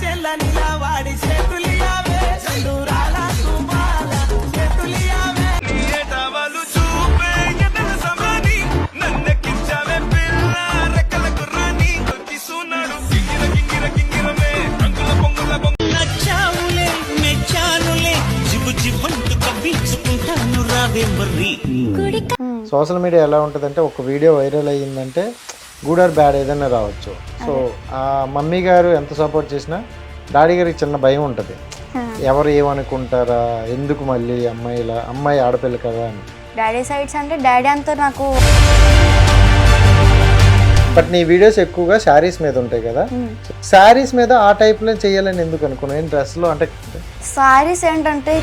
చేల నిలవాడి చేతులియావే. చందూరాల తుమాల చేతులియావే. ఏటవలు చూపే ఎదల సమని. నన్నెక్కించావే పిల్ల రెక్కల గుర్రాని తొక్కిస్తున్నాడు కింగిర కింగిర కింగిరమే. రంగుల పొంగుల పొంగు. నచ్చావులే మెచ్చానులే. జిబు జిబంటు కవ్వించుకుంటాను రావే మర్రి సోషల్ మీడియా ఎలా ఉంటుందంటే ఒక వీడియో వైరల్ అయ్యిందంటే గుడ్ ఆర్ బ్యాడ్ ఏదైనా రావచ్చు. సో ఆ మమ్మీ గారు ఎంత సపోర్ట్ చేసినా డాడీ గారికి చిన్న భయం ఉంటుంది. ఎవరు ఏమనుకుంటారా? ఎందుకు మళ్ళీ అమ్మాయిలా అమ్మాయి ఆడపిల్ల కదా అని. డాడీ సైడ్స్ అంటే డాడీ అంతా నాకు బట్ నీ వీడియోస్ ఎక్కువగా శారీస్ మీద ఉంటాయి కదా. శారీస్ మీద ఆ టైప్లో చేయాలని ఎందుకు అనుకున్నాను డ్రెస్లో అంటే సారీస్ ఏంటంటే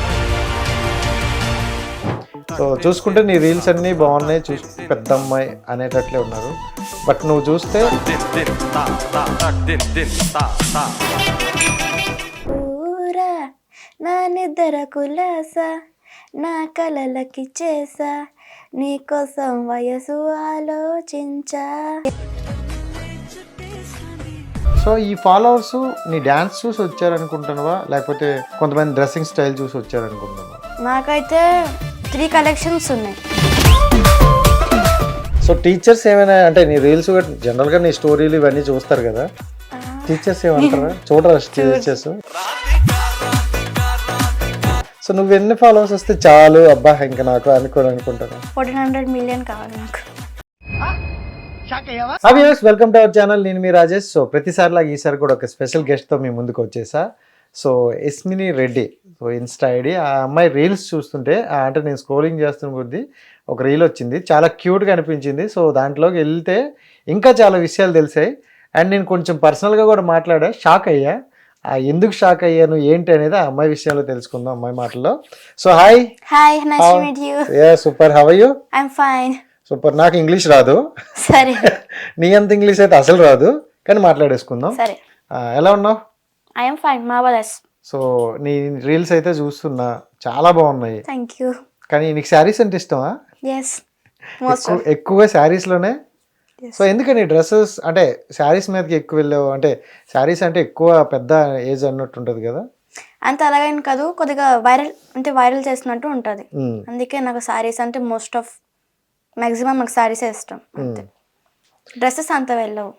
సో చూసుకుంటే నీ రీల్స్ అన్నీ బాగున్నాయి. చూసి పెద్ద అమ్మాయి అనేటట్లే ఉన్నారు. బట్ నువ్వు చూస్తే ఊరా నా నిద్ర కులాస నా కలలకి చేసా నీకోసం వయసు ఆలోచించా. సో ఈ ఫాలోవర్స్ నీ డ్యాన్స్ చూసి వచ్చారనుకుంటున్నావా? లేకపోతే కొంతమంది డ్రెస్సింగ్ స్టైల్ చూసి వచ్చారనుకుంటున్నావా? నాకైతే త్రీ కలెక్షన్స్ ఉన్నాయి. సో టీచర్స్ ఏమైనా అంటే నీ రీల్స్ జనరల్గా నీ స్టోరీలు ఇవన్నీ చూస్తారు కదా? టీచర్స్ ఏమంటారా? చూడరా టీచర్స్? సో నువ్వు ఎన్ని ఫాలోవర్స్ వస్తే చాలు అబ్బా ఇంకా నాకు అనుకోని అనుకుంటాను. ఫోర్టీన్ హండ్రెడ్ మిలియన్ కావాలి నాకు. వెల్కమ్ టు అవర్ ఛానల్ నేను మీ రాజేష్. సో ప్రతిసారి లాగా ఈసారి కూడా ఒక స్పెషల్ గెస్ట్తో మీ ముందుకు వచ్చేసా. So Esmini Reddy so insta ID ఆ అమ్మాయి రీల్స్ చూస్తుంటే ఆ అంటే నేను స్క్రోలింగ్ చేస్తున్న కొద్దీ ఒక రీల్ వచ్చింది. చాలా క్యూట్గా అనిపించింది. సో దాంట్లోకి వెళ్తే ఇంకా చాలా విషయాలు తెలిసాయి. అండ్ నేను కొంచెం పర్సనల్గా కూడా మాట్లాడా షాక్ అయ్యా. ఆ ఎందుకు షాక్ అయ్యాను ఏంటి అనేది ఆ అమ్మాయి విషయాలు తెలుసుకుందాం అమ్మాయి మాటల్లో. So hi hi nice to meet you A super how you I'm fine super నాకు ఇంగ్లీష్ రాదు. సరే. నీ అంత ఇంగ్లీష్ అయితే అసలు రాదు. కానీ మాట్లాడేసుకుందాం. సరే. ఎలా ఉన్నావు? ఐఎమ్ ఫైన్ మార్వలస్ సో నీ రీల్స్ అయితే చూస్తున్నా. చాలా బాగున్నాయి. థ్యాంక్ యూ కానీ నీకు శారీస్ అంటే ఇష్టమా? ఎస్ ఎక్కువగా శారీస్లోనే? సో ఎందుకని డ్రెస్సెస్ అంటే శారీస్ మీదకి ఎక్కువ వెళ్ళావు? అంటే శారీస్ అంటే ఎక్కువ పెద్ద ఏజ్ అన్నట్టు ఉంటుంది కదా? అంత అలాగని కాదు. కొద్దిగా వైరల్ అంటే వైరల్ చేసినట్టు ఉంటుంది. అందుకే నాకు సారీస్ అంటే మోస్ట్ ఆఫ్ మాక్సిమం నాకు సారీసే ఇష్టం. డ్రెస్సెస్ అంత వెళ్ళవు.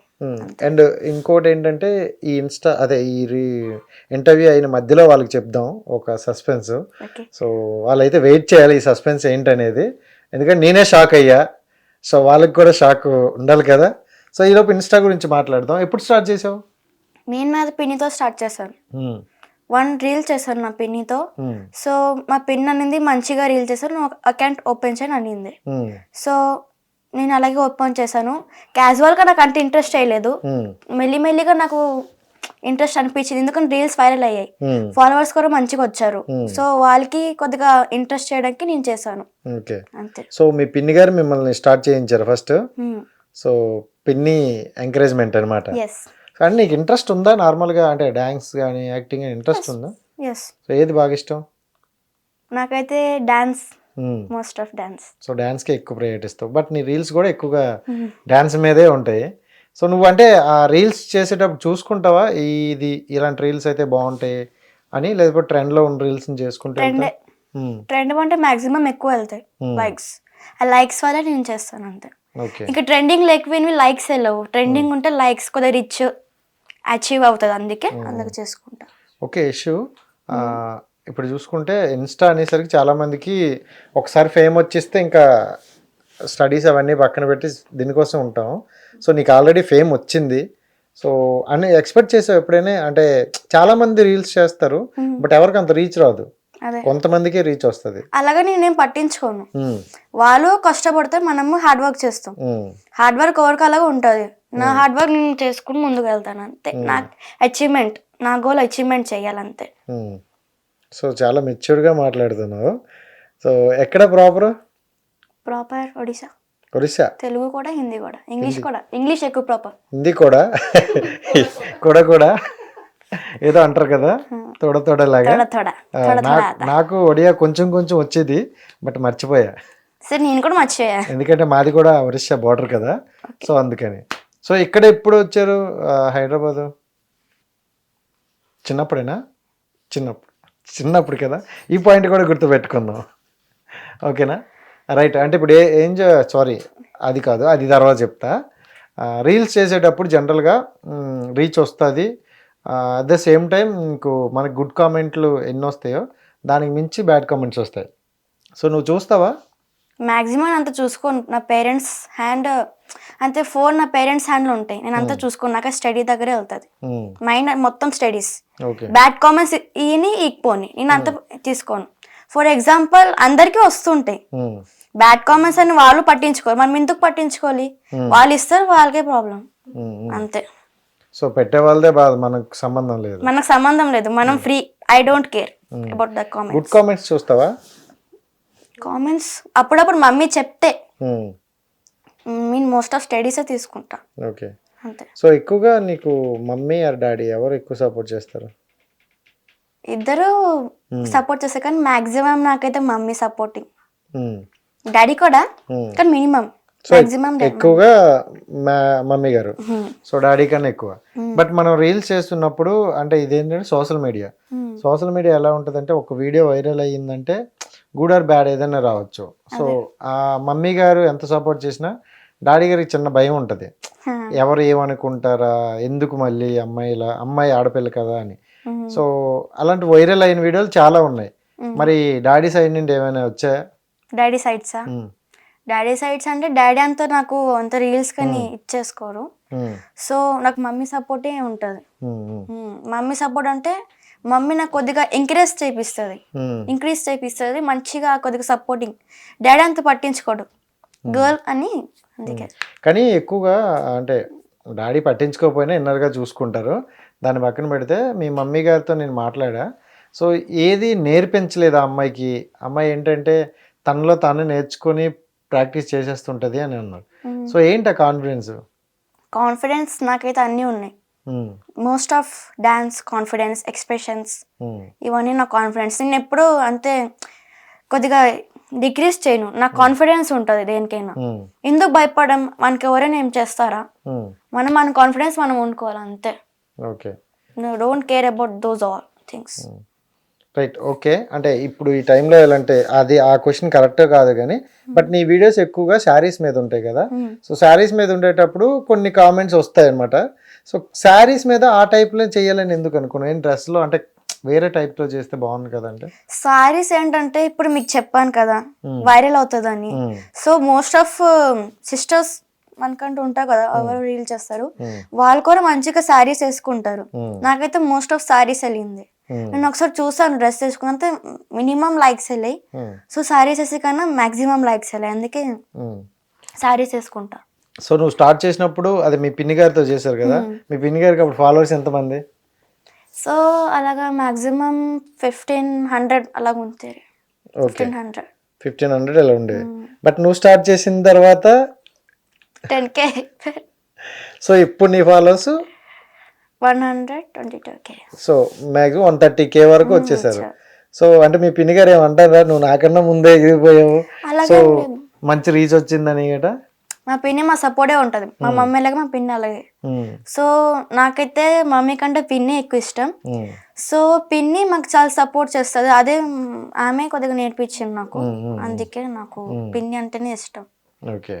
అండ్ ఇంకోటి ఏంటంటే ఈ ఇన్స్టా అదే ఈ రీ ఇంటర్వ్యూ అయిన మధ్యలో వాళ్ళకి చెప్దాం ఒక సస్పెన్స్ సో వాళ్ళైతే వెయిట్ చేయాలి ఈ సస్పెన్స్ ఏంటనేది. ఎందుకంటే నేనే షాక్ అయ్యా. సో వాళ్ళకి కూడా షాక్ ఉండాలి కదా. సో ఈలోపు ఇన్స్టా గురించి మాట్లాడదాం. ఎప్పుడు స్టార్ట్ చేసావు? నేను నాది పిన్నితో స్టార్ట్ చేశాను. వన్ రీల్ చేశాను నా పిన్నితో. సో మా పిన్ అనేది మంచిగా రీల్ చేశాను అకౌంట్ ఓపెన్ చేయని అనింది. సో నేను అలాగే ఓపెన్ చేశాను. క్యాజువల్గా నాకు అంత ఇంట్రెస్ట్ అయ్యలేదు మెల్లిమెల్లిగా నాకు ఇంట్రెస్ట్ అనిపించింది. ఎందుకంటే రీల్స్ వైరల్ అయ్యాయి. ఫాలోవర్స్ కూడా మంచిగా వచ్చారు. Hmm. సో వాళ్ళకి కొద్దిగా ఇంట్రెస్ట్ చేయడానికి నేను చేశాను. ఓకే అంతే. సో మీ పిన్ని గారు మిమ్మల్ని స్టార్ట్ చేయించారు ఫస్ట్ Hmm. సో పిన్ని ఎంకరేజ్మెంట్ అనమాట కానీ నీకు ఇంట్రెస్ట్ ఉందా నార్మల్గా అంటే డ్యాన్స్ కానీ యాక్టింగ్ ఇంట్రెస్ట్ ఉందా? సో ఏది బాగా ఇష్టం? నాకైతే dance most of dance. So డ్యాన్స్కి ఎక్కువ ప్రయారిటీ ఇస్తావు. బట్ నీ రీల్స్ కూడా ఎక్కువగా డ్యాన్స్ మీదే ఉంటాయి. సో నువ్వు అంటే ఆ రీల్స్ చేసేటప్పుడు చూసుకుంటావా? ఇది ఇలాంటి రీల్స్ అయితే బాగుంటాయి అని లేకపోతే ట్రెండ్లో ఉన్న రీల్స్ని చేసుకుంటే ట్రెండ్? ఉమ్, ట్రెండ్ అంటే మాక్సిమం ఎక్కువ వెళ్తాయి. Hmm. లైక్స్ ఆ లైక్స్ వల్ల నేను చేస్తాను అంతే. ఇంకా ట్రెండింగ్ లేకపోయినవి లైక్స్ వెళ్ళవు ట్రెండింగ్ ఉంటే లైక్స్ కొద్దిగా రిచ్ అచీవ్ అవుతుంది అందుకే అందుకు చేసుకుంటా. Okay issue. ఇప్పుడు చూసుకుంటే ఇన్స్టా అనేసరికి చాలా మందికి ఒకసారి ఫేమ్ వచ్చేస్తే ఇంకా స్టడీస్ అవన్నీ పక్కన పెట్టి దీనికోసం ఉంటాం. సో నీకు ఆల్రెడీ ఫేమ్ వచ్చింది. సో అని ఎక్స్పెక్ట్ చేసావు ఎప్పుడైనా? అంటే చాలా మంది రీల్స్ చేస్తారు బట్ ఎవరికి అంత రీచ్ రాదు. కొంతమందికే రీచ్ వస్తుంది. అలాగే నేనేం పట్టించుకోను. వాళ్ళు కష్టపడితే మనము హార్డ్ వర్క్ చేస్తాం. హార్డ్ వర్క్ ఎవరికి అలాగే ఉంటుంది. నా హార్డ్ వర్క్ నేను చేసుకుని ముందుకు వెళ్తాను అంతే. నా అచీవ్మెంట్ నా గోల్ అచీవ్మెంట్ చేయాలంతే. సో చాలా మెచ్యూర్డ్గా మాట్లాడుతున్నావు. సో ఎక్కడ ప్రాపర్? ప్రాపర్ ఒడిశా. ఒరిస్సా తెలుగు కూడా హిందీ కూడా. ఇంగ్లీష్ కూడా. ఇంగ్లీష్ ఎక్కువ ప్రాపర్. హిందీ కూడా? కూడా కూడా? ఏదో అంటారు కదా? తోడ తోడలాగా? నాకు ఒడియా కొంచెం కొంచెం వచ్చేది బట్ మర్చిపోయా. సరే నేను కూడా మర్చిపోయా. ఎందుకంటే మాది కూడా ఒరిస్సా బార్డర్ కదా. సో అందుకని. సో ఇక్కడ ఎప్పుడు వచ్చారు హైదరాబాద్? చిన్నప్పుడేనా? చిన్నప్పుడు. చిన్నప్పుడు కదా? ఈ పాయింట్ కూడా గుర్తుపెట్టుకుందాం. ఓకేనా? రైట్. అంటే ఇప్పుడు ఏ ఏం సారీ అది కాదు అది తర్వాత చెప్తా. రీల్స్ చేసేటప్పుడు జనరల్గా రీచ్ వస్తుంది. అట్ ద సేమ్ టైం మీకు మనకి గుడ్ కామెంట్లు ఎన్ని వస్తాయో దానికి మించి బ్యాడ్ కామెంట్స్ వస్తాయి. సో నువ్వు చూస్తావా? మ్యాక్సిమం అంత చూసుకోను. నా పేరెంట్స్ హ్యాండ్ అంతే ఫోన్ నా పేరెంట్స్ హ్యాండ్లో ఉంటాయి. నేను అంతా చూసుకోను నాకు స్టడీ దగ్గరే వెళ్తుంది. మైండ్ మొత్తం స్టడీస్. బ్యాడ్ కామెంట్స్ ఈయని ఈక్పోని నేను అంత తీసుకోను. ఫర్ ఎగ్జాంపుల్ అందరికీ వస్తుంటాయి. బ్యాడ్ కామెంట్స్ అని వాళ్ళు పట్టించుకోరు. మనం ఎందుకు పట్టించుకోవాలి? వాళ్ళు ఇస్తారు వాళ్ళకే ప్రాబ్లం అంతే. సో పెట్టే వాళ్ళదే బాధ. మనకు సంబంధం లేదు. మనకు సంబంధం లేదు. మనం free I don't care about the comments good comments చూస్తావా? కామెంట్స్ అప్పుడప్పుడు మమ్మీ చెప్తే. Hmm. నేను మోస్ట్ ఆఫ్ స్టడీసే తీసుకుంటా. ఓకే. అంతే. సో ఎక్కువగా నీకు మమ్మీ ఆర్ డాడీ ఎవరు ఎక్కువ సపోర్ట్ చేస్తారు? ఇద్దరు సపోర్ట్ చేస్తారు కానీ మాక్సిమం నాకైతే మమ్మీ సపోర్టింగ్. Hmm. డాడీ కూడా Hmm. కానీ మినిమం. మాక్సిమం ఎక్కువగా మా మమ్మీ గారు. సో డాడీ కన్నా ఎక్కువ. బట్ మనం రీల్స్ చేస్తున్నప్పుడు అంటే ఇదేంటంటే సోషల్ మీడియా. సోషల్ మీడియా ఎలా ఉంటుందంటే ఒక వీడియో వైరల్ అయ్యిందంటే గుడ్ ఆర్ బ్యాడ్ ఏదైనా రావచ్చు. సో ఆ మమ్మీ గారు ఎంత సపోర్ట్ చేసినా డాడీ గారికి చిన్న భయం ఉంటుంది. ఎవరు ఏమనుకుంటారా? ఎందుకు మళ్ళీ అమ్మాయిలా? అమ్మాయి ఆడపిల్ల కదా అని. సో అలాంటి వైరల్ అయిన వీడియోలు చాలా ఉన్నాయి. మరి డాడీ సైడ్ నుండి ఏమైనా వచ్చాయా డాడీ సైడ్సా? డాడీ సైడ్స్ అంటే డాడీ అంతా నాకు అంత రీల్స్ కానీ ఇచ్చేసుకోరు. సో నాకు మమ్మీ సపోర్టే ఉంటుంది. మమ్మీ సపోర్ట్ అంటే మమ్మీ నాకు కొద్దిగా ఎంకరేజ్ చేపిస్తుంది. ఇంక్రీజ్ చేపిస్తుంది. మంచిగా కొద్దిగా సపోర్టింగ్ డాడీ అంత పట్టించుకోడు. గర్ల్ అని అందుకే. కానీ ఎక్కువగా అంటే డాడీ పట్టించుకోకపోయినా ఇన్నర్గా చూసుకుంటారు. దాన్ని పక్కన పెడితే మీ మమ్మీ గారితో నేను మాట్లాడా. సో ఏది నేర్పించలేదు ఆ అమ్మాయికి. అమ్మాయి ఏంటంటే తనలో తాను నేర్చుకొని ప్రాక్టీస్ చేసేస్తుంటది అని అన్నారు సో ఏంటి ఆ కాన్ఫిడెన్స్? కాన్ఫిడెన్స్ నాకైతే అన్నీ ఉన్నాయి. Most of dance confidence expressions ఇవన్నీ నా కాన్ఫిడెన్స్ నేను ఎప్పుడు అంతే కొద్దిగా డిక్రీస్ చేయను. నాకు కాన్ఫిడెన్స్ ఉంటుంది దేనికైనా. ఎందుకు భయపడడం? మనకి ఎవరైనా ఏం చేస్తారా? మనం మన కాన్ఫిడెన్స్ మనం ఉండుకోవాలి అంతే. Okay don't care about those all things right okay అంటే ఇప్పుడు ఈ టైంలో ఎలా అంటే అది ఆ క్వశ్చన్ కరెక్ట్ కాదు కానీ బట్ నీ వీడియోస్ ఎక్కువగా శారీస్ మీద ఉంటాయి కదా. సో శారీస్ మీద ఉండేటప్పుడు కొన్ని కామెంట్స్ వస్తాయి అనమాట సో శారీస్ మీద ఆ టైప్లో చేయాలని ఎందుకు అనుకున్నాను నేను డ్రెస్లో అంటే వేరే టైప్లో చేస్తే బాగుంది కదంటే సారీస్ ఏంటంటే ఇప్పుడు మీకు చెప్పాను కదా వైరల్ అవుతుందని. Hmm. So most of sisters మనకంటూ ఉంటారు కదా ఎవరు రీల్ చేస్తారు. వాళ్ళు కూడా మంచిగా శారీస్ వేసుకుంటారు. నాకైతే మోస్ట్ ఆఫ్ శారీస్ వెళ్ళింది. Hmm. నేను ఒకసారి చూసాను డ్రెస్ వేసుకున్నంత మినిమం లైక్స్ వెళ్ళాయి. సో శారీస్ వేసే కన్నా మాక్సిమం లైక్స్ వెళ్ళాయి. అందుకే శారీస్ వేసుకుంటా. సో నువ్వు స్టార్ట్ చేసినప్పుడు అది మీ పిన్ని గారితో చేశారు కదా? మీ పిన్ని గారికి అప్పుడు ఫాలోవర్స్ ఎంతమంది? సో అలాగా మాక్సిమం ఫిఫ్టీన్ హండ్రెడ్ అలాగ ఉంటాయి okay. Fifteen hundred. Fifteen hundred అలా ఉండేది బట్ నువ్వు స్టార్ట్ చేసిన తర్వాత టెన్ కే. సో ఇప్పుడు నీ followers? One hundred twenty two K. So maximum one thirty K వరకు వచ్చేసారు. సో అంటే మీ పిన్ని గారు ఏమంటారా? నువ్వు నాకన్నా ముందే ఎగిరిపోయావు. సో. మంచి రీచ్ వచ్చిందని గట మా పిన్ని మా సపోర్టే ఉంటుంది. మా మమ్మీ అలాగే మా పిన్ని అలాగే. సో నాకైతే మమ్మీ కంటే పిన్ని ఎక్కువ ఇష్టం. సో పిన్ని మాకు చాలా సపోర్ట్ చేస్తుంది. అదే ఆమె కొద్దిగా నేర్పించింది నాకు. అందుకే నాకు పిన్ని అంటేనే ఇష్టం. ఓకే.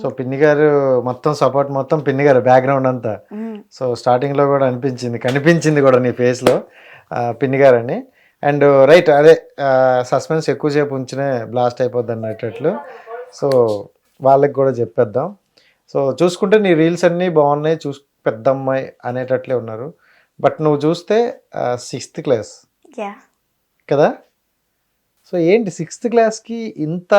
సో పిన్ని గారు మొత్తం సపోర్ట్ మొత్తం పిన్ని గారు బ్యాక్గ్రౌండ్ అంతా. సో స్టార్టింగ్లో కూడా అనిపించింది కనిపించింది కూడా నీ ఫేస్లో పిన్ని గారని. అండ్ రైట్ అదే సస్పెన్స్ ఎక్కువసేపు ఉంచినే బ్లాస్ట్ అయిపోద్ది అన్నట్లు సో వాళ్ళకి కూడా చెప్పేద్దాం. సో చూసుకుంటే నీ రీల్స్ అన్నీ బాగున్నాయి చూస్ పెద్ద అమ్మాయి అనేటట్లే ఉన్నారు. బట్ నువ్వు చూస్తే సిక్స్త్ క్లాస్ కదా? సో ఏంటి సిక్స్త్ క్లాస్కి ఇంత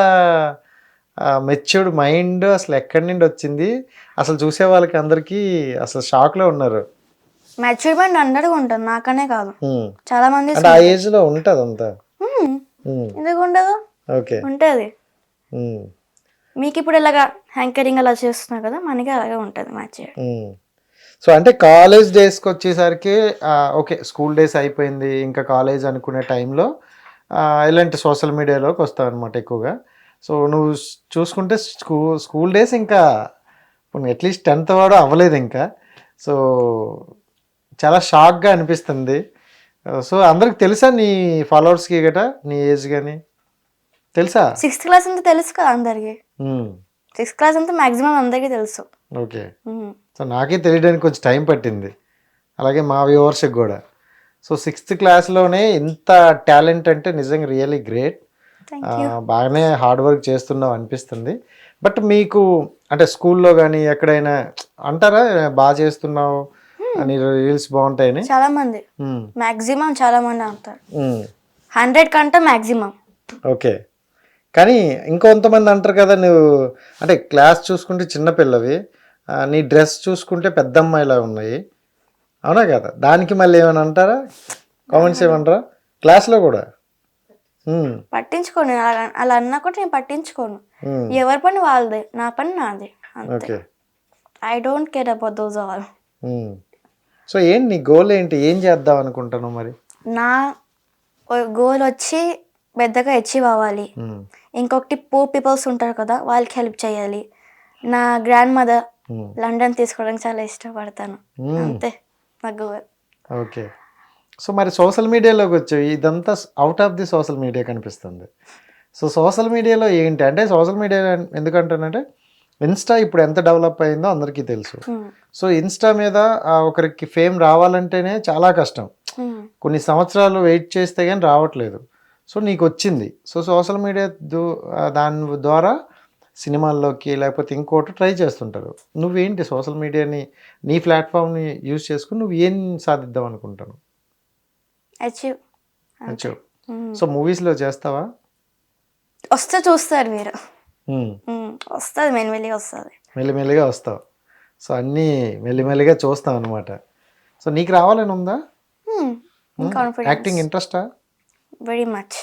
మెచ్యూర్డ్ మైండ్ అసలు ఎక్కడి నుండి వచ్చింది? అసలు చూసే వాళ్ళకి అందరికీ అసలు షాక్లో ఉన్నారు. మెచ్యూర్మెంట్ అందరికీ ఉంటుంది. నాకనే కాదు. చాలా మంది ఆ ఏజ్లో ఉంటుంది అంతా. ఎందుకు ఉండదు? ఓకే. ఉంటుంది. మీకు ఇప్పుడు ఇలాగా హ్యాంకరింగ్ అలా చేస్తున్నావు కదా మనకి అలాగే ఉంటుంది మ్యాచ్ సో అంటే కాలేజ్ డేస్కి వచ్చేసరికి ఓకే స్కూల్ డేస్ అయిపోయింది ఇంకా కాలేజ్ అనుకునే టైంలో ఇలాంటి సోషల్ మీడియాలోకి వస్తావు అనమాట ఎక్కువగా. సో నువ్వు చూసుకుంటే స్కూ స్కూల్ డేస్ ఇంకా అట్లీస్ట్ టెన్త్ వాడు అవ్వలేదు ఇంకా. సో చాలా షాక్గా అనిపిస్తుంది. సో అందరికి తెలుసా నీ ఫాలోవర్స్కి గట నీ ఏజ్ కానీ తెలుసా? సిక్స్త్ క్లాస్ అంతా తెలుసు కదా అందరికి. సిక్స్త్ క్లాస్ అంతా మాక్సిమం అందరికీ తెలుసు. ఓకే. సో నాకే తెలియడానికి కొంచెం టైం పట్టింది. అలాగే మా వ్యూవర్స్కి కూడా. సో సిక్స్త్ క్లాస్లోనే ఇంత టాలెంట్ అంటే నిజంగా రియల్లీ గ్రేట్. బాగానే హార్డ్ వర్క్ చేస్తున్నావు అనిపిస్తుంది. బట్ మీకు అంటే స్కూల్లో కానీ ఎక్కడైనా అంటారా బాగా చేస్తున్నావు అని రీల్స్ బాగుంటాయని? చాలా మంది. మాక్సిమం చాలా మంది అంటారు. హండ్రెడ్ కంటే మాక్సిమం. ఓకే. కానీ ఇంకొంతమంది అంటారు కదా నువ్వు అంటే క్లాస్ చూసుకుంటే చిన్నపిల్లవి నీ డ్రెస్ చూసుకుంటే పెద్ద అమ్మాయిలా ఉన్నాయి. అవునా కదా? దానికి మళ్ళీ ఏమైనా అంటారా? కామెంట్స్ ఏమంటారా? క్లాస్లో కూడా? పట్టించుకోను. అలా అలా అన్నా కూడా నేను పట్టించుకోను. ఎవరి పని వాళ్ళదే నా పని నాది okay. I don't care about those all. So ఏంటి నీ గోల్ ఏంటి? ఏం చేద్దాం అనుకుంటాను మరి? నా గోల్ వచ్చి పెద్దగా అచీవ్ అవ్వాలి. ఉమ్, ఇంకొకటి పూర్ పీపుల్స్ ఉంటారు కదా వాళ్ళకి హెల్ప్ చేయాలి. నా గ్రాండ్ మదర్ లండన్ తీసుకోవడానికి చాలా ఇష్టపడతాను. మ్మ్. అంతే నా గోల్ ఓకే సో మరి సోషల్ మీడియాలోకి వచ్చాయి ఇదంతా out of the social media కనిపిస్తుంది. సో సోషల్ మీడియాలో ఏంటి? అంటే సోషల్ మీడియా ఎందుకంటానంటే ఇన్స్టా ఇప్పుడు ఎంత డెవలప్ అయిందో అందరికీ తెలుసు. సో ఇన్స్టా మీద ఒకరికి ఫేమ్ రావాలంటేనే చాలా కష్టం. కొన్ని సంవత్సరాలు వెయిట్ చేస్తే కానీ రావట్లేదు. సో నీకు వచ్చింది సో సోషల్ మీడియా దాని ద్వారా సినిమాల్లోకి లేకపోతే ఇంకోటి ట్రై చేస్తుంటారు. నువ్వేంటి సోషల్ మీడియాని నీ ప్లాట్ఫామ్ని యూజ్ చేసుకుని నువ్వు ఏం సాధిద్దాం అనుకుంటాను? అచీవ్. సో మూవీస్లో చేస్తావా? వస్తే చూస్తారు మీరు. వస్తుంది మెల్లిమెల్లి వస్తుంది. మెల్లిమెల్లిగా వస్తావు. సో అన్నీ మెల్లిమెల్లిగా చూస్తాం అనమాట సో నీకు రావాలని ఉందా? యాక్టింగ్ ఇంట్రెస్టా? వెరీ మచ్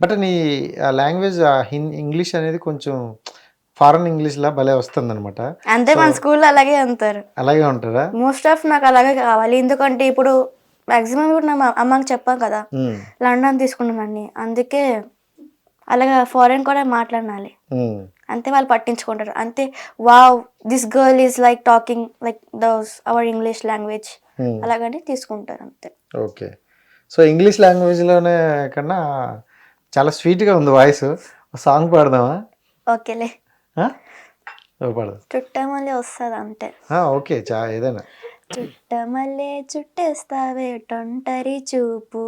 బట్ నీ లాంగ్వేజ్ ఇంగ్లీష్ అనేది కొంచెం ఫారెన్ ఇంగ్లీష్లా భలే వస్తుంది అనమాట అంతే మన స్కూల్లో అలాగే అంటారు. అలాగే ఉంటారా? మోస్ట్ ఆఫ్ నాకు అలాగే కావాలి. ఎందుకంటే ఇప్పుడు మాక్సిమం ఇప్పుడు నా అమ్మకి చెప్పాం కదా. లండన్ తీసుకున్నానని అందుకే అలాగా ఫారెన్ కూడా మాట్లాడాలి. ఉమ్, అంతే వాళ్ళు పట్టించుకుంటారు. అంతే wow this girl is like talking like those our English language. అలాగని తీసుకుంటారు అంతే. ఓకే సో ఇంగ్లీష్ లాంగ్వేజ్లోనే కన్నా చాలా స్వీట్గా ఉంది వాయిస్. సాంగ్ పాడదామా? ఓకేలే. పాడదాం. చుట్టమల్లే వస్తుంది అంతే. ఓకే చా ఏదైనా. చుట్టమల్లే చుట్టేస్తావే టొంటరి చూపు.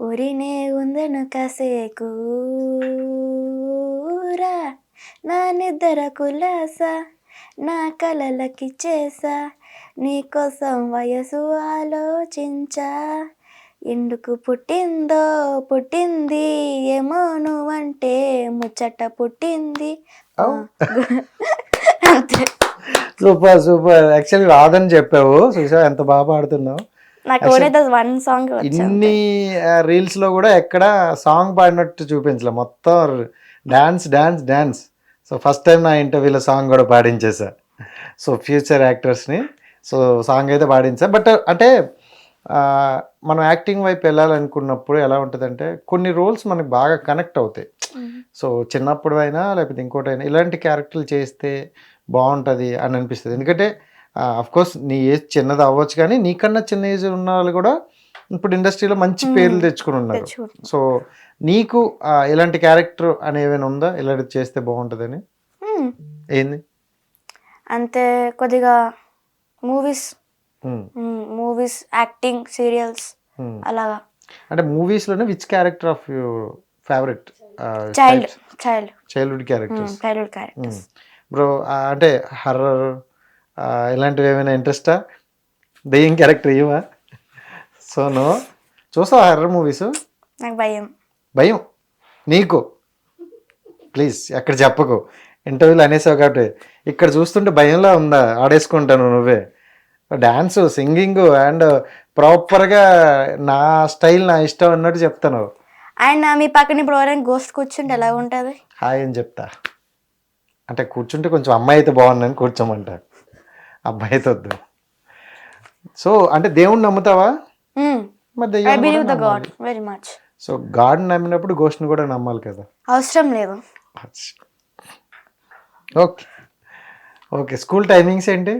ఉరినే ఉందను కసేకూరా నా నిద్ర కులాస నా కలలకి చేసా నీకోసం వయసు ఆలోచించా. ఎందుకు పుట్టిందో పుట్టింది ఏమో నువ్వంటే ముచ్చట పుట్టింది. అంతే. Super super. యాక్చువల్లీ రాదని చెప్పావు. చూసా ఎంత బాగా పాడుతున్నావు? నాకు ఓన్లీ వన్ సాంగ్ ఇన్ని రీల్స్లో కూడా ఎక్కడ సాంగ్ పాడినట్టు చూపించలే. మొత్తం dance dance dance so first time నా ఇంటర్వ్యూలో సాంగ్ కూడా పాడించేసా. సో ఫ్యూచర్ యాక్టర్స్ని సో సాంగ్ అయితే పాడించా. బట్ అంటే మనం యాక్టింగ్ వైపు వెళ్ళాలనుకున్నప్పుడు ఎలా ఉంటుందంటే కొన్ని రోల్స్ మనకు బాగా కనెక్ట్ అవుతాయి. సో చిన్నప్పుడు అయినా లేకపోతే ఇంకోటైనా ఇలాంటి క్యారెక్టర్లు చేస్తే బాగుంటుంది అని అనిపిస్తుంది. ఎందుకంటే కోర్స్ నీ ఏజ్ చిన్నది అవ్వచ్చు కానీ నీకన్నా చిన్న ఏజ్ ఉన్న వాళ్ళు కూడా ఇప్పుడు ఇండస్ట్రీలో మంచి పేర్లు తెచ్చుకుని ఉన్నారు. సో నీకు ఇలాంటి క్యారెక్టర్ అని ఏమైనా ఉందా? ఇలాంటిది చేస్తే బాగుంటుందని? ఏంది? అంతే కొద్దిగా మూవీస్ మూవీస్ యాక్టింగ్ సీరియల్స్. అలాగా. అంటే మూవీస్లోనే which character of your favourite child child childhood characters childhood characters bro అంటే హర్రర్ ఇలాంటివి ఏమైనా ఇంట్రెస్టా దెయ్యం క్యారెక్టర్ ఇవ్వా సో నో చూసావా హర్రర్ మూవీస్ నాకు భయం. భయం? నీకు? ప్లీజ్ ఎక్కడ చెప్పకు. ఇంటర్వ్యూలో అనేసావు కాబట్టి. ఇక్కడ చూస్తుంటే భయంలా ఉందా? ఆడేసుకుంటాను నువ్వే. డ్యాన్స్ సింగింగ్ అండ్ ప్రాపర్గా నా స్టైల్ నా ఇష్టం అన్నట్టు చెప్తాను. అండ్ మీ పక్కన ఇప్పుడు ఎవరైనా గోస్ట్ కూర్చుంటే ఎలా ఉంటుంది? హాయ్ అని చెప్తా. అంటే కూర్చుంటే కొంచెం అమ్మాయి అయితే బాగుందని కూర్చోమంట. అబ్బాయి అయితే వద్దు సో అంటే దేవుణ్ణి నమ్ముతావా? మరి ఐ దెయ్యాన్ని బిలీవ్ కూడా the God. Very much so God నమ్మినప్పుడు గోష్ని కూడా నమ్మాలి కదా. అవసరం లేదు. ఓకే. ఓకే స్కూల్ టైమింగ్స్ ఏంటి?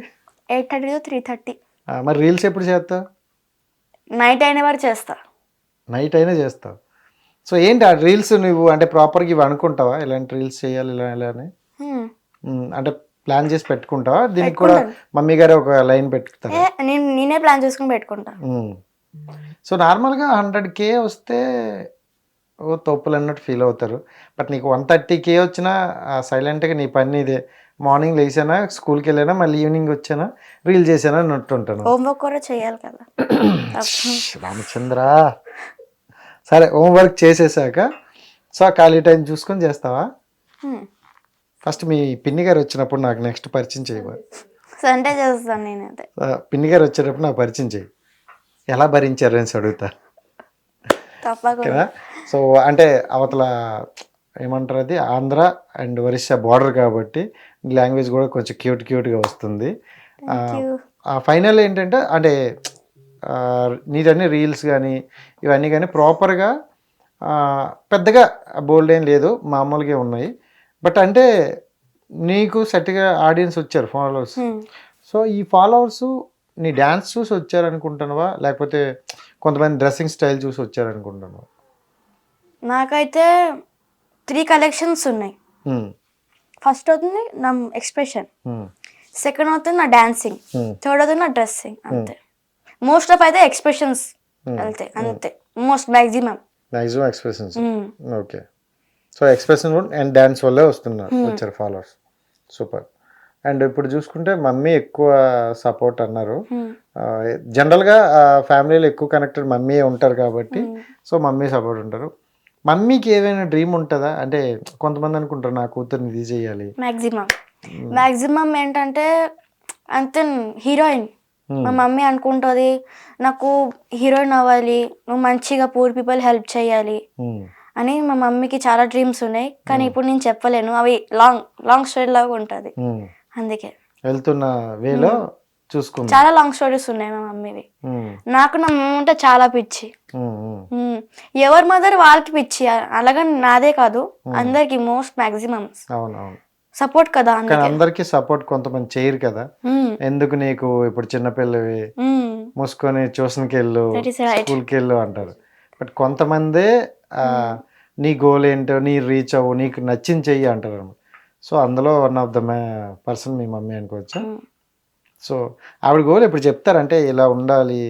Eight thirty to three thirty. ఆ, మరి రీల్స్ ఎప్పుడు చేస్తావు నైట్ అయిన వరకు చేస్తా. నైట్ అయినా చేస్తావు సో ఏంటి ఆ రీల్స్ నువ్వు అంటే ప్రాపర్గా ఇవి అనుకుంటావా? ఇలాంటి రీల్స్ చేయాలి ఇలా ఇలా అని? హ్మ్. ఉమ్, అంటే ప్లాన్ చేసి పెట్టుకుంటావా? దీనికి కూడా మమ్మీ గారే ఒక లైన్ పెట్టుకుంటారు? ఏ నేను నేనే ప్లాన్ చేసుకుని పెట్టుకుంటా. సో నార్మల్గా హండ్రెడ్ కే వస్తే ఓ తప్పులు అన్నట్టు ఫీల్ అవుతారు. బట్ నీకు వన్ థర్టీ కే వచ్చినా సైలెంట్గా నీ పని ఇదే. మార్నింగ్ లేచానా స్కూల్కి వెళ్ళానా మళ్ళీ ఈవినింగ్ వచ్చానా రీల్ చేసానా అన్నట్టు ఉంటాను హోంవర్క్ కూడా చేయాలి కదా. రామచంద్ర. సరే హోంవర్క్ చేసేసాక సో ఖాళీ టైం చూసుకొని చేస్తావా. ఫస్ట్ మీ పిన్ని గారు వచ్చినప్పుడు నాకు నెక్స్ట్ పరిచయం చేయబోయే సండే చేస్తాను నేనైతే పిన్ని గారు వచ్చేటప్పుడు నాకు పరిచయం చేయి. ఎలా భరించారు అని అడుగుతా. తప్పకుండా. కదా? సో అంటే అవతల ఏమంటారు అది ఆంధ్ర అండ్ ఒరిస్సా బార్డర్ కాబట్టి లాంగ్వేజ్ కూడా కొంచెం క్యూట్ క్యూట్గా వస్తుంది. ఫైనల్ ఏంటంటే అంటే నీదన్నీ రీల్స్ కానీ ఇవన్నీ కానీ ప్రాపర్గా పెద్దగా బోల్డ్ ఏం లేదు మామూలుగా ఉన్నాయి. బట్ అంటే నీకు సెట్గా ఆడియన్స్ వచ్చారు ఫాలోవర్స్. సో ఈ ఫాలోవర్స్ నీ డ్యాన్స్ చూసి వచ్చారనుకుంటున్నావా? లేకపోతే కొంతమంది డ్రెస్సింగ్ స్టైల్ చూసి వచ్చారనుకుంటున్నావా? నాకైతే త్రీ కలెక్షన్స్ ఉన్నాయి. ఉమ్, ఫస్ట్ అవుతుంది నా ఎక్స్ప్రెషన్. ఉమ్, సెకండ్ అవుతుంది నా డాన్సింగ్. Hmm. థర్డ్ అవుతుంది నా డ్రెస్సింగ్. అంతే. మోస్ట్ ఆఫ్ అయితే ఎక్స్ప్రెషన్స్ వెళ్తే అంతే. Most maximum maximum expressions. Okay. So expression and dance వల్లే వస్తున్నారు వచ్చారు ఫాలోవర్స్. సూపర్. అండ్ ఇప్పుడు చూసుకుంటే మమ్మీ ఎక్కువ సపోర్ట్ అన్నారు. జనరల్గా ఫ్యామిలీలో ఎక్కువ కనెక్టెడ్ మమ్మీ ఉంటారు కాబట్టి సో మమ్మీ సపోర్ట్ ఉంటారు. మమ్మీకి ఏదైనా డ్రీమ్ ఉంటుందా? అంటే కొంతమంది అనుకుంటారు నా కూతుర్ని ఇది చేయాలి. మ్యాక్సిమం మ్యాక్సిమం ఏంటంటే అంతే హీరోయిన్ మా మమ్మీ అనుకుంటుంది నాకు హీరోయిన్ అవ్వాలి నువ్వు మంచిగా పూర్ పీపుల్ హెల్ప్ చేయాలి. ఉమ్, అని మా మమ్మీకి చాలా డ్రీమ్స్ ఉన్నాయి కానీ ఇప్పుడు నేను చెప్పలేను. అవి లాంగ్ లాంగ్ స్టోరీ లాగా ఉంటుంది. అందుకే. వెళ్తున్న వేలో చూసుకుందాం. చాలా లాంగ్ స్టోరీస్ ఉన్నాయి మా మమ్మీవి. నాకు నా మమ్మీ అంటే చాలా పిచ్చి. ఎవరి మదర్ వాళ్ళకి పిచ్చి? అలాగని నాదే కాదు అందరికి మోస్ట్ మాక్సిమమ్స్ అవును అవును సపోర్ట్ కదా అందరికీ సపోర్ట్ కొంతమంది చేయరు కదా. ఎందుకు నీకు ఇప్పుడు చిన్నపిల్లవి. మూసుకొని ట్యూషన్కి వెళ్ళు. స్కూల్కి వెళ్ళు అంటారు. బట్ కొంతమందే నీ గోల్ ఏంటో నీ రీచ్ అవ్వు నీకు నచ్చింది చెయ్యి అంటారు సో అందులో one of the main person me mummy అనుకోవచ్చు. సో ఆవిడ గోల్ ఇప్పుడు చెప్తారంటే ఇలా ఉండాలి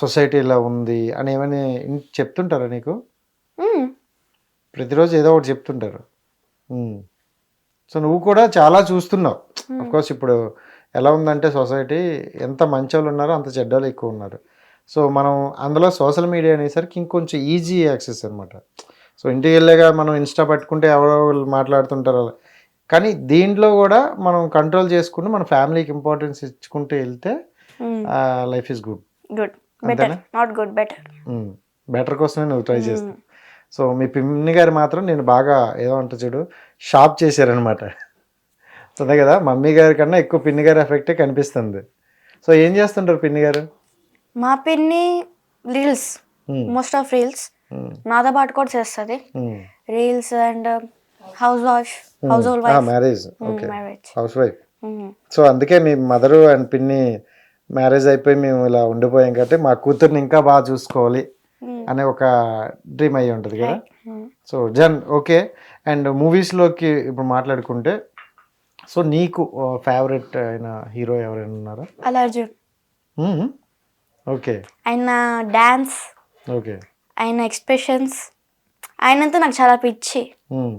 సొసైటీ ఇలా ఉంది అని ఏమని చెప్తుంటారా నీకు. ప్రతిరోజు ఏదో ఒకటి చెప్తుంటారు. సో నువ్వు కూడా చాలా చూస్తున్నావు. కోర్స్ ఇప్పుడు ఎలా ఉందంటే సొసైటీ ఎంత మంచి వాళ్ళు ఉన్నారో అంత చెడ్డలు ఎక్కువ ఉన్నారు. సో మనం అందులో సోషల్ మీడియా అనేసరికి ఇంకొంచెం ఈజీ యాక్సెస్ అనమాట సో ఇంటికి వెళ్ళాక మనం ఇన్స్టా పట్టుకుంటే ఎవరో వాళ్ళు మాట్లాడుతుంటారు. అలా కానీ దీంట్లో కూడా మనం కంట్రోల్ చేసుకుంటూ మన ఫ్యామిలీకి ఇంపార్టెన్స్ ఇచ్చుకుంటూ వెళ్తే. Life is good good better not good better better కోసమే నువ్వు ట్రై చేస్తావు. సో మీ పిన్ని గారు మాత్రం నేను బాగా ఏదో అంట చూడు షాప్ చేశారనమాట అదే కదా? మమ్మీ గారి కన్నా ఎక్కువ పిన్ని గారి ఎఫెక్టే కనిపిస్తుంది. సో ఏం చేస్తుంటారు పిన్ని గారు? మా పిన్ని రీల్స్. Most of reels. నాతో పాటు కూడా చేస్తుంది. Reels and housewife household wife marriage okay marriage housewife so అందుకే మీ మదరు అండ్ పిన్ని మ్యారేజ్ అయిపోయి మేము ఇలా ఉండిపోయాం కాబట్టి మా కూతుర్ని ఇంకా బాగా చూసుకోవాలి అనే ఒక డ్రీమ్ అయ్యి ఉంటుంది కదా? సో జన్ ఓకే అండ్ మూవీస్లోకి ఇప్పుడు మాట్లాడుకుంటే సో నీకు ఫేవరెట్ అయిన హీరో ఎవరైనా ఉన్నారా? అల్లు అర్జున్. ఓకే ఆయన డాన్స్ ఓకే ఆయన ఎక్స్ప్రెషన్స్ ఆయనంతా నాకు చాలా పిచ్చి. మ్మ్.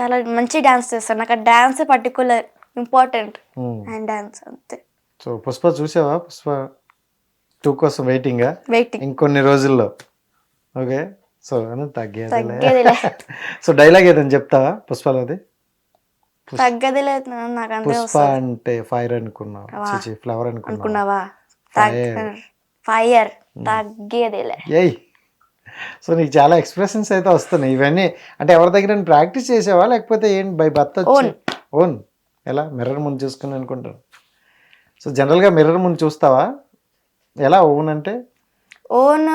చాలా మంచి డాన్స్ చేస్తాడు నాకు ఆ డాన్స్ పర్టికులర్ ఇంపార్టెంట్. ఆయన డాన్స్ అంతే. సో పుష్ప చూసావా? పుష్ప టూ కోసం వెయిటింగా వెయిటింగ్ ఇంకొన్ని రోజుల్లో. ఓకే. సో తగ్గేదిలే. సో డైలాగ్ ఏదని చెప్తావా పుష్పలోది? తగ్గదిలే నాకు పుష్ప అంటే ఫైర్ అనుకున్నావు? ఫ్లవర్ అనుకున్నావు? అనుకున్నావా? ఫైర్ తగ్గేదిలే. ఏయ్ సో నీకు చాలా ఎక్స్ప్రెషన్స్ అయితే వస్తున్నాయి. ఇవన్నీ అంటే ఎవరి దగ్గర ప్రాక్టీస్ చేసావా? లేకపోతే ఏంటి? By Own. ఓన్. ఎలా? మిర్రర్ ముందు చూసుకుని అనుకుంటారు సో జనరల్గా మిర్రర్ ముందు చూస్తావా? ఎలా? ఓన్ అంటే? ఓన్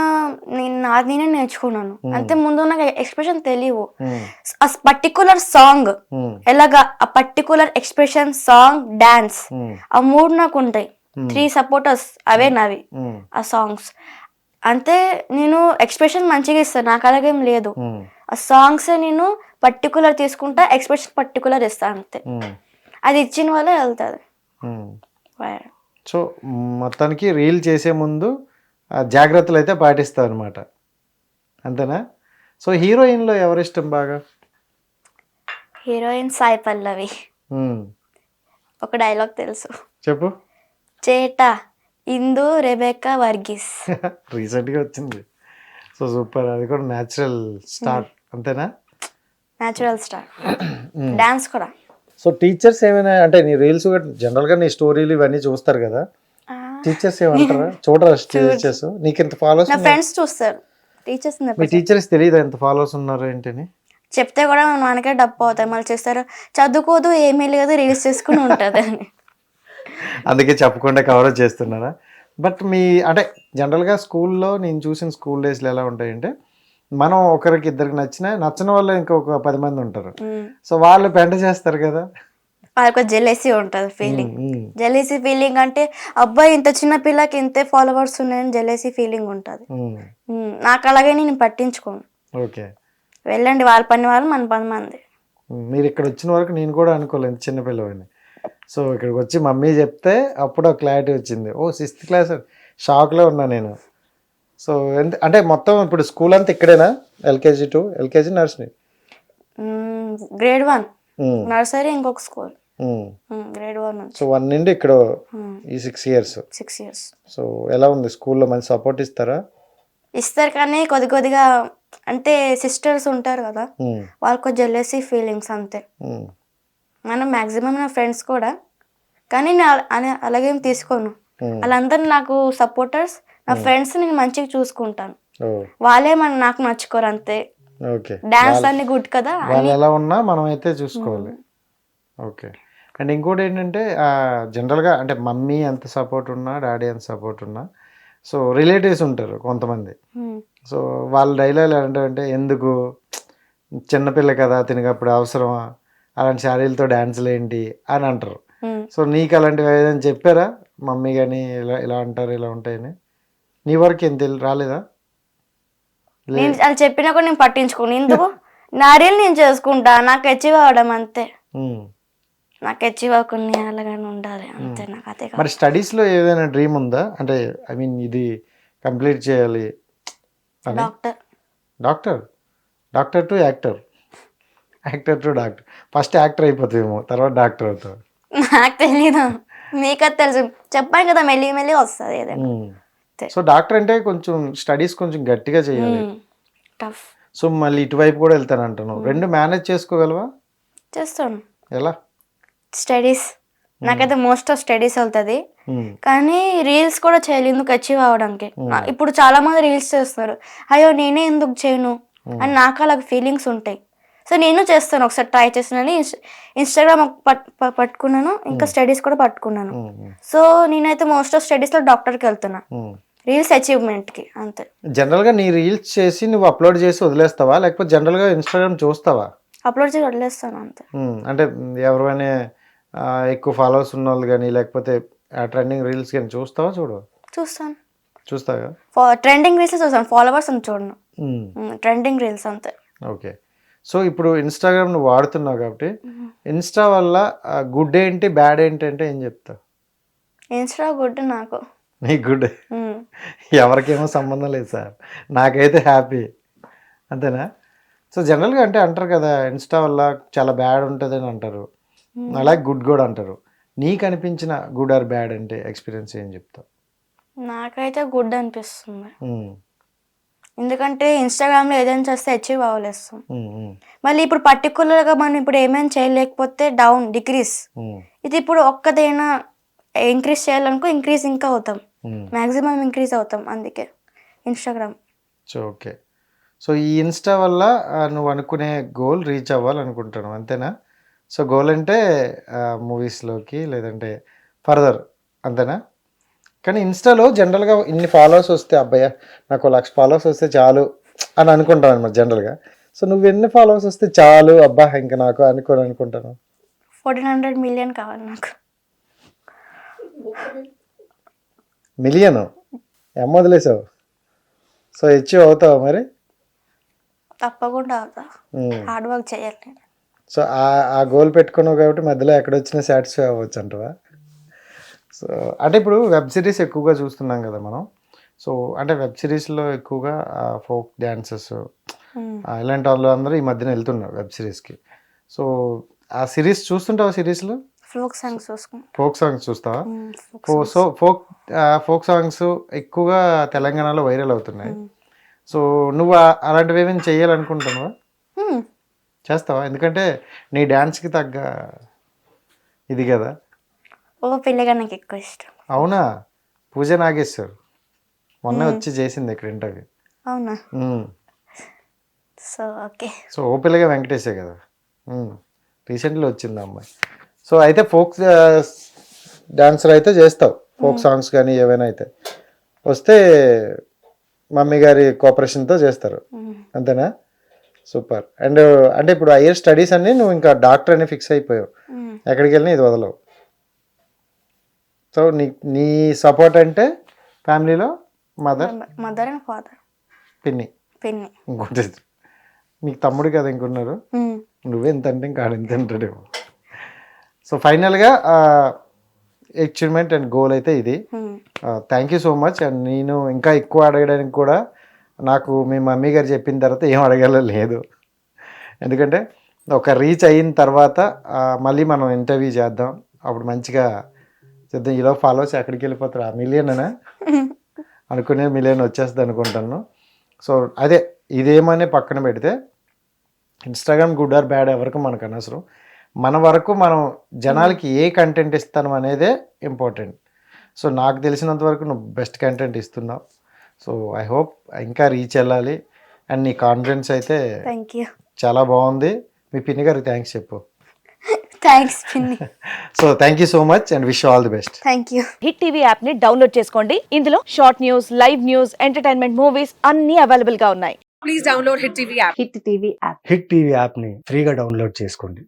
నేను నాది నేనే నేర్చుకున్నాను. అంతే ముందు నాకు ఎక్స్ప్రెషన్ తెలియవు. ఆ పర్టికులర్ సాంగ్. ఎలాగా? ఆ పర్టికులర్ ఎక్స్ప్రెషన్ సాంగ్ డాన్స్. ఆ మూడు నాకు ఉంటాయి. త్రీ సపోర్టర్స్ అవే నావి. ఆ సాంగ్స్ అంతే నేను ఎక్స్ప్రెషన్ మంచిగా ఇస్తాను నాకు అలాగేం లేదు. ఆ సాంగ్స్ నేను పర్టికులర్ తీసుకుంటా ఎక్స్ప్రెషన్ పర్టికులర్ ఇస్తాను అంతే. అది ఇచ్చిన వల్ల వెళ్తుంది. సో మొత్తానికి రీల్ చేసే ముందు జాగ్రత్తలు అయితే పాటిస్తావు అనమాట అంతేనా? సో హీరోయిన్లో ఎవరు ఇష్టం బాగా? హీరోయిన్ సాయి పల్లవి. ఒక డైలాగ్ తెలుసు. చెప్పు. చేట. ఇందు రెబెకా వర్గీస్. రీసెంట్గా వచ్చింది. సో సూపర్ అది కూడా న్యాచురల్ స్టార్ట్ అంతేనా? న్యాచురల్ స్టార్ డాన్స్ కూడా. సో టీచర్స్ ఏమైనా అంటే నీ రీల్స్ జనరల్గా నీ స్టోరీలు ఇవన్నీ చూస్తారు కదా? టీచర్స్ ఏమంటారా? చూడరా టీచర్స్ నీకు ఎంత ఫాలోవర్స్ నా ఫ్రెండ్స్ చూస్తారు. టీచర్స్ మీ టీచర్స్ తెలియదు ఎంత ఫాలోవర్స్ ఉన్నారు ఏంటని? చెప్తే కూడా మనకే డబ్బు అవుతాయి. మళ్ళీ చేస్తారు చదువుకోదు ఏమీ లేదు రీల్స్ చేసుకుని ఉంటుంది అని. అందుకే చెప్పకుండా కవర్ చేస్తున్నారా బట్ మీ అంటే జనరల్గా స్కూల్లో నేను చూసిన స్కూల్ డేస్లో ఎలా ఉంటాయంటే మనం ఒకరికి ఇద్దరికి నచ్చిన నచ్చిన వాళ్ళు ఇంకొక పది మంది ఉంటారు. సో వాళ్ళు పెంట చేస్తారు కదా? వాళ్ళకి జెలసీ ఉంటుంది ఫీలింగ్ జెలసీ ఫీలింగ్ అంటే అబ్బాయి ఇంత చిన్న పిల్లకి ఇంతే ఫాలోవర్స్ ఉన్నాయని జెలసీ ఫీలింగ్ ఉంటుంది. నాకు అలాగే నేను పట్టించుకోను. ఓకే. వెళ్ళండి వాళ్ళ పని వాళ్ళు మన పని మంది. మీరు ఇక్కడ వచ్చిన వరకు నేను కూడా అనుకోలేదు చిన్న పిల్లవాడిని. సో ఇక్కడికి వచ్చి మమ్మీ చెప్తే అప్పుడు క్లారిటీ వచ్చింది. ఓ సిక్స్త్ క్లాస్ షాక్లో ఉన్నా నేను. సో ఎంత అంటే మొత్తం ఇప్పుడు స్కూల్ అంతా ఇక్కడేనా? LKG to LKG nursery grade one nursery ఇంకొక school grade one so one నుండి ఇక్కడ ఈ six years six years so ఎలా ఉంది? స్కూల్లో మంచి సపోర్ట్ ఇస్తారా? ఇస్తారు కానీ కొద్ది కొద్దిగా అంటే సిస్టర్స్ ఉంటారు కదా వాళ్ళకు జెలసీ ఫీలింగ్స్ అంతే. మనం మ్యాక్సిమం నా ఫ్రెండ్స్ కూడా. కానీ నేను అల- అలా- అలాగేం తీసుకోను. వాళ్ళందరూ నాకు సపోర్టర్స్ నా ఫ్రెండ్స్ నేను మంచిగా చూసుకుంటాను. వాళ్ళే మన నాకు నచ్చుకోరు అంతే. ఓకే. డాన్స్ అన్ని గుడ్ కదా? వాళ్ళు ఎలా ఉన్నా మనం అయితే చూసుకోవాలి ఓకే. అండ్ ఇంకోటి ఏంటంటే జనరల్గా అంటే మమ్మీ ఎంత సపోర్ట్ ఉన్నా డాడీ ఎంత సపోర్ట్ ఉన్నా సో రిలేటివ్స్ ఉంటారు కొంతమంది. సో వాళ్ళ డైలాగ్ ఏంటంటే ఎందుకు? చిన్నపిల్ల కదా తినకి అప్పుడు అవసరమా? అలాంటి శారీలతో డ్యాన్సులు ఏంటి అని అంటారు. సో నీకు అలాంటివి ఏదైనా చెప్పారా? మమ్మీ కానీ ఇలా ఇలా అంటారు ఇలా ఉంటాయని? నీ వరకు ఏం తెలి రాలేదా? నేను అది చెప్పినా కూడా నేను పట్టించుకోను ఎందుకు? నా రీల్ నేను చేసుకుంటా నాకు అచీవ్ అవ్వడం అంతే. నాకు అచీవ్ అవ్వకుండా అలాగని ఉండాలి అంతే నాకు అదే. మరి స్టడీస్లో ఏదైనా డ్రీమ్ ఉందా? అంటే ఐ మీన్ ఇది కంప్లీట్ చేయాలి doctor. Doctor? Doctor to actor? Actor to doctor. First actor అయిపోతావేమో తర్వాత డాక్టర్ అవుతావు. నాకు తెలీదు. మీకు తెలుసు. చెప్పాను కదా మెల్లి మెల్లి వస్తుంది ఏదైనా. సో డాక్టర్ అంటే కొంచెం స్టడీస్ కొంచెం గట్టిగా చేయాలి. టఫ్. సో మళ్ళీ ఇటువైపు కూడా వెళ్తాను అంటున్నావు. రెండు మేనేజ్ చేసుకోగలవా? చేస్తాను. ఎలా? స్టడీస్. నాకైతే మోస్ట్ ఆఫ్ స్టడీస్ ఉమ్, కానీ రీల్స్ కూడా చేయాలి ఎందుకు అచీవ్ అవ్వడానికి? నా- ఇప్పుడు చాలా మంది రీల్స్ చేస్తున్నారు. అయ్యో నేనే ఎందుకు చేయను? అని నాకు అలా ఫీలింగ్స్ ఉంటాయి. సో నేను చేస్తాను ఒకసారి ట్రై చేసినని ఇన్స్టాగ్రామ్ పట్టుకున్నాను ఇంకా స్టడీస్ కూడా పట్టుకున్నాను. సో నేనైతే మోస్ట్ ఆఫ్ స్టడీస్లో డాక్టర్కి వెళ్తున్నా. రీల్స్ అచీవ్మెంట్కి అంతే. జనరల్గా నీ రీల్స్ చేసి నువ్వు అప్లోడ్ చేసి వదిలేస్తావా? లేకపోతే జనరల్గా ఇన్స్టాగ్రామ్ చూస్తావా? అప్లోడ్ చేసి వదిలేస్తాను అంతే. అంటే ఎవరైనా ఎక్కువ ఫాలోవర్స్ ఉన్న వాళ్ళు కానీ లేకపోతే ట్రెండింగ్ రీల్స్ కానీ చూస్తావా? చూడు. చూస్తాను. చూస్తావా? ట్రెండింగ్ రీల్స్ చూస్తాను ఫాలోవర్స్ అని చూడను. ట్రెండింగ్ రీల్స్ అంతే. ఓకే. సో ఇప్పుడు ఇన్స్టాగ్రామ్ నువ్వు వాడుతున్నావు కాబట్టి ఇన్స్టా వల్ల గుడ్ ఏంటి బ్యాడ్ ఏంటి అంటే ఏం చెప్తావు? ఇన్స్టా గుడ్ నాకు. నీకు గుడ్. ఎవరికేమో సంబంధం లేదు సార్. నాకైతే హ్యాపీ అంతేనా? సో జనరల్గా అంటే అంటారు కదా ఇన్స్టా వల్ల చాలా బ్యాడ్ ఉంటుంది అని అంటారు అలాగే గుడ్ కూడా అంటారు. నీకు అనిపించిన గుడ్ ఆర్ బ్యాడ్ అంటే ఎక్స్పీరియన్స్ ఏం చెప్తావు? నాకైతే గుడ్ అనిపిస్తుంది. ఎందుకంటే ఇన్స్టాగ్రామ్లో ఏదైనా చేస్తే అచీవ్ అవ్వలేస్తాం. మళ్ళీ ఇప్పుడు పర్టికులర్గా మనం ఇప్పుడు ఏమైనా చేయలేకపోతే డౌన్ డిక్రీస్ ఇది ఇప్పుడు ఒక్కదైనా ఇంక్రీజ్ చేయాలనుకో ఇంక్రీజ్ ఇంకా అవుతాం. మ్యాక్సిమం ఇంక్రీజ్ అవుతాం అందుకే ఇన్స్టాగ్రామ్ సో ఓకే సో ఈ ఇన్స్టా వల్ల నువ్వు అనుకునే గోల్ రీచ్ అవ్వాలనుకుంటున్నావు అంతేనా? సో గోల్ అంటే మూవీస్లోకి లేదంటే ఫర్దర్ అంతేనా? కానీ ఇన్స్టాలో జనరల్గా ఇన్ని ఫాలోవర్స్ వస్తే అబ్బాయ నాకు లక్ష ఫాలోవర్స్ వస్తే చాలు అని అనుకుంటాను అనమాట జనరల్గా. సో నువ్వు ఎన్ని ఫాలోవర్స్ వస్తే చాలు అబ్బా ఇంకా నాకు అనుకోని అనుకుంటాను. ఫోర్టీన్ హండ్రెడ్ మిలియన్ కావాలి నాకు. మిలియన్? ఎమ్మ వదిలేసావు? సో హెచ్యూ అవుతావా మరి? తప్పకుండా అవుతా. హార్డ్ వర్క్ చేయాలి సో ఆ గోల్ పెట్టుకున్నావు కాబట్టి మధ్యలో ఎక్కడొచ్చినా సాటిస్ఫై అవ్వచ్చు అంటవా? అంటే ఇప్పుడు వెబ్ సిరీస్ ఎక్కువగా చూస్తున్నాం కదా మనం. సో అంటే వెబ్ సిరీస్లో ఎక్కువగా ఫోక్ డ్యాన్సెస్ ఉమ్. ఇలాంటి వాళ్ళు అందరూ ఈ మధ్యన వెళ్తున్నారు వెబ్ సిరీస్కి సో ఆ సిరీస్ చూస్తుంటావా సిరీస్లో ఫోక్ సాంగ్స్ చూసుకుంటా ఫోక్ సాంగ్స్ చూస్తావా? సో ఫోక్ ఫోక్ సాంగ్స్ ఎక్కువగా తెలంగాణలో వైరల్ అవుతున్నాయి. సో నువ్వు ఆ- అలాంటివి ఏమైనా చేయాలనుకుంటున్నావా? ఉమ్, చేస్తావా? ఎందుకంటే నీ డ్యాన్స్కి తగ్గ ఇది కదా. ఓ పిల్లగా నాకు ఎక్కువ ఇష్టం. అవునా? పూజ నాగేశ్వర్. మొన్న వచ్చి చేసింది ఇక్కడ ఇంటర్వ్యూ. అవునా? So okay. సో ఓపెల్గా వెంకటేశే కదా. రీసెంట్లీ వచ్చింది అమ్మాయి. సో అయితే ఫోక్ డాన్సర్ అయితే చేస్తావు. ఫోక్ సాంగ్స్ కానీ ఏవైనా అయితే. వస్తే మమ్మీ గారి కోఆపరేషన్తో చేస్తారు. అంతేనా? సూపర్. అండ్ అంటే ఇప్పుడు హయ్యర్ స్టడీస్ అన్ని నువ్వు ఇంకా డాక్టర్ అని ఫిక్స్ అయిపోయావు. ఎక్కడికి వెళ్ళినా ఇది వదలవు. సో నీ నీ సపోర్ట్ అంటే ఫ్యామిలీలో మదర్ మదర్ అండ్ ఫాదర్ పిన్ని. పిన్ని. ఇంకోటి మీకు తమ్ముడు కదా ఇంకున్నారు నువ్వెంత అంటే ఇంకా ఆడింత అంటాడేమో. సో ఫైనల్గా అచీవ్మెంట్ అండ్ గోల్ అయితే ఇది. Thank you so much and నేను ఇంకా ఎక్కువ అడగడానికి కూడా నాకు మీ మమ్మీ గారు చెప్పిన తర్వాత ఏం అడగాల లేదు. ఎందుకంటే ఒక రీచ్ అయిన తర్వాత మళ్ళీ మనం ఇంటర్వ్యూ చేద్దాం. అప్పుడు మంచిగా చేద్దాం. ఈలో ఫాలోవర్స్ ఎక్కడికి వెళ్ళిపోతారు? ఆ మిలియన్ అనే అనుకునే మిలియన్ వచ్చేస్తుంది అనుకుంటాను. సో అదే ఇదేమనే పక్కన పెడితే ఇన్స్టాగ్రామ్ గుడ్ ఆర్ బ్యాడ్ ఎవరికి మనకు అనవసరం. మన వరకు మనం జనాలకి ఏ కంటెంట్ ఇస్తాను అనేదే ఇంపార్టెంట్ సో నాకు తెలిసినంత వరకు నువ్వు బెస్ట్ కంటెంట్ ఇస్తున్నావు. సో ఐ హోప్ ఇంకా రీచ్ వెళ్ళాలి. అండ్ నీ కాన్ఫిడెన్స్ అయితే చాలా బాగుంది. మీ పిన్ని గారికి థ్యాంక్స్ చెప్పు. థ్యాంక్స్ పిన్ని so thank you so much and wish all the best thank you hit TV యాప్ని డౌన్లోడ్ చేసుకోండి. ఇందులో short news live news entertainment movies అన్ని అవైలబుల్గా ఉన్నాయి. హిట్ టీవీ యాప్ని ఫ్రీగా డౌన్లోడ్ చేసుకోండి.